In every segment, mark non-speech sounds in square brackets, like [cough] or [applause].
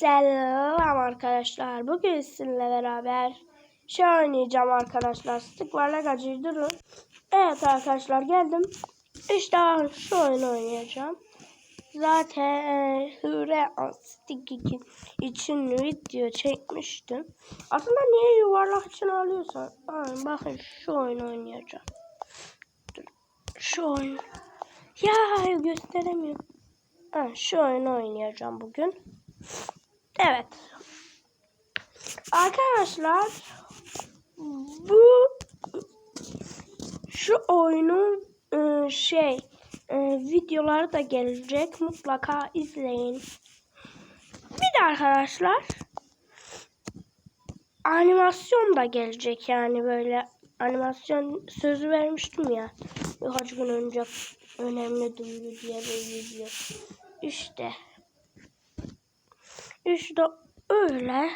Selam arkadaşlar. Bugün sizinle beraber şey oynayacağım arkadaşlar. Sticklerle gacıyı durun. Evet arkadaşlar geldim. İşte şu oyunu oynayacağım. Zaten e, Hüre Stick için, video çekmiştim. Aslında niye yuvarlak için alıyorsan. Ha, bakın şu oyunu oynayacağım. Dur. Şu oyun. Ya gösteremiyorum. Ha, şu oyunu oynayacağım bugün. Evet. Arkadaşlar bu şu oyunun e, şey e, videoları da gelecek. Mutlaka izleyin. Bir de arkadaşlar animasyon da gelecek yani böyle animasyon sözü vermiştim ya birkaç gün önce önemli duyuru diye bir video. İşte işte öyle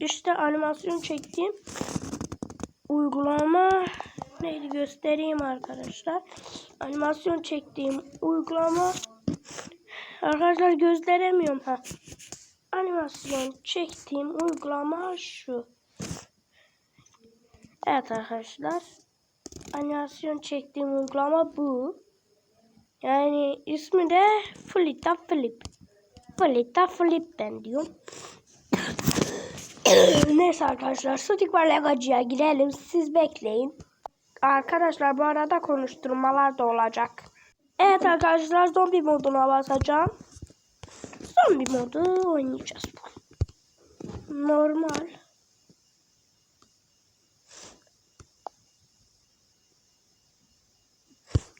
işte animasyon çektiğim uygulama neydi göstereyim arkadaşlar. Animasyon çektiğim uygulama arkadaşlar gösteremiyorum ha. Animasyon çektiğim uygulama şu. Evet arkadaşlar. Animasyon çektiğim uygulama bu. Yani ismi de Flita Flip. Flita Flip ben diyorum. [coughs] Neyse arkadaşlar Sutik var Legacı'ya girelim. Siz bekleyin. Arkadaşlar bu arada konuşturmalar da olacak. Evet arkadaşlar zombi moduna basacağım. Zombi modu oynayacağız. Normal.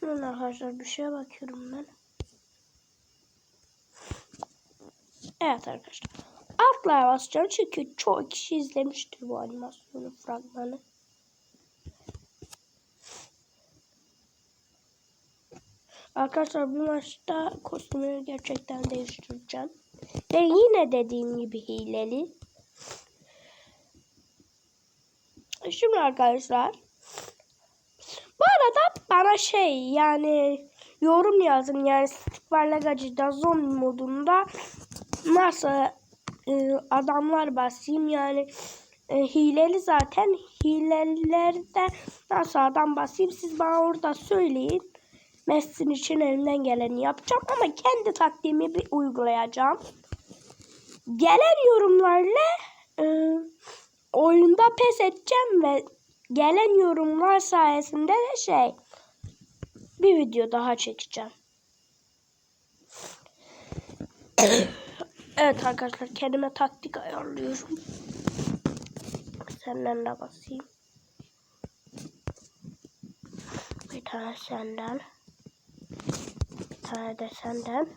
Arkadaşlar bir şeye bakıyorum ben. Evet arkadaşlar. Altlaya basacağım çünkü çoğu kişi izlemiştir bu animasyonu fragmanı. Arkadaşlar bu maçta kostümü gerçekten değiştireceğim. Ve yine dediğim gibi hileli. Şimdi arkadaşlar. Bu arada bana şey yani yorum yazın yani Stickbar Legacı'da zombi modunda nasıl e, adamlar basayım yani e, hileli zaten hilelilerde nasıl adam basayım siz bana orada söyleyin. Messin için elimden geleni yapacağım ama kendi taktiğimi bir uygulayacağım. Gelen yorumlarla e, oyunda pes edeceğim ve gelen yorumlar sayesinde de şey bir video daha çekeceğim. Evet arkadaşlar kendime taktik ayarlıyorum. Senden de basayım. Bir tane senden. Bir tane de senden.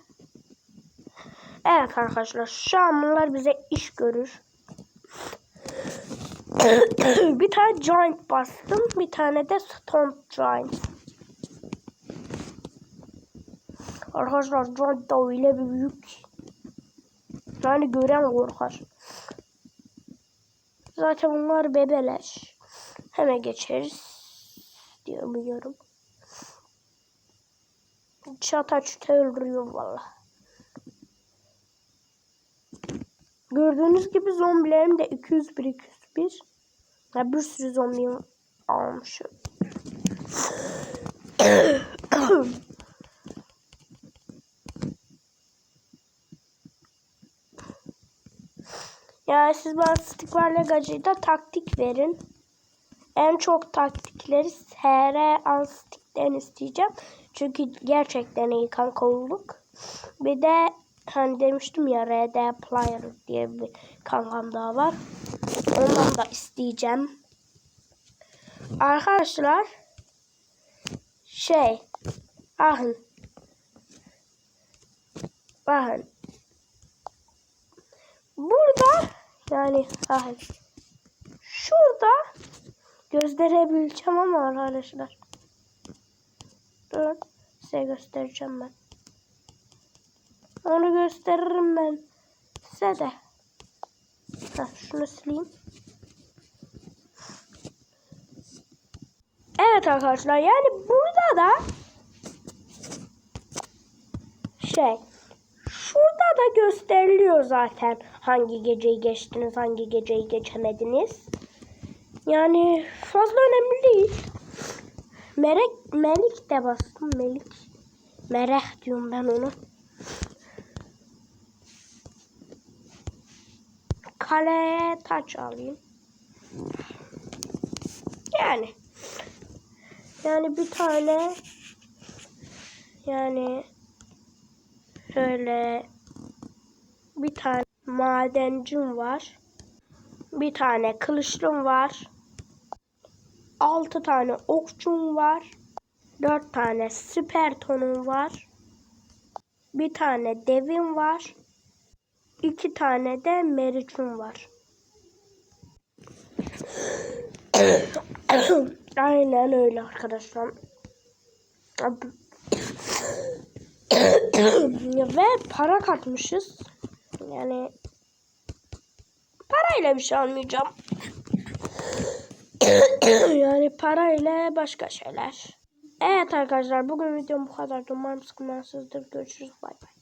Evet arkadaşlar şu an bunlar bize iş görür. [coughs] bir tane giant bastım. Bir tane de stone giant. Arkadaşlar giant da öyle büyük. Yani gören korkar. Zaten bunlar bebeler. Hemen geçeriz. Diye umuyorum. Çata çüte öldürüyor valla. Gördüğünüz gibi zombilerim de 201 201. Ya bir sürü zombi almışım. Siz bana Stickler'le Gacı'da taktik verin. En çok taktikleri SR Anstick'ten isteyeceğim. Çünkü gerçekten iyi kanka olduk. Bir de hani demiştim ya RD Player diye bir kankam daha var. Ondan da isteyeceğim. Arkadaşlar şey bakın bakın burada yani bakın şurada gösterebileceğim ama arkadaşlar. Durun size göstereceğim ben. Onu gösteririm ben size de. Heh, şunu sileyim. Evet arkadaşlar yani burada da şey da gösteriliyor zaten hangi geceyi geçtiniz, hangi geceyi geçemediniz. Yani fazla önemli değil. Merek, Melik de bastım. Melik. Merek diyorum ben onu. Kaleye taç alayım. Yani. Yani bir tane yani şöyle bir tane madencim var. Bir tane kılıçlım var. Altı tane okçum var. Dört tane süper tonum var. Bir tane devim var. İki tane de meriçum var. [coughs] Aynen öyle arkadaşlar. Ve para katmışız. Yani parayla bir şey almayacağım. [coughs] yani parayla başka şeyler. Evet arkadaşlar bugün videom bu kadar. Umarım sıkılmazsınızdır. Görüşürüz. Bay bay.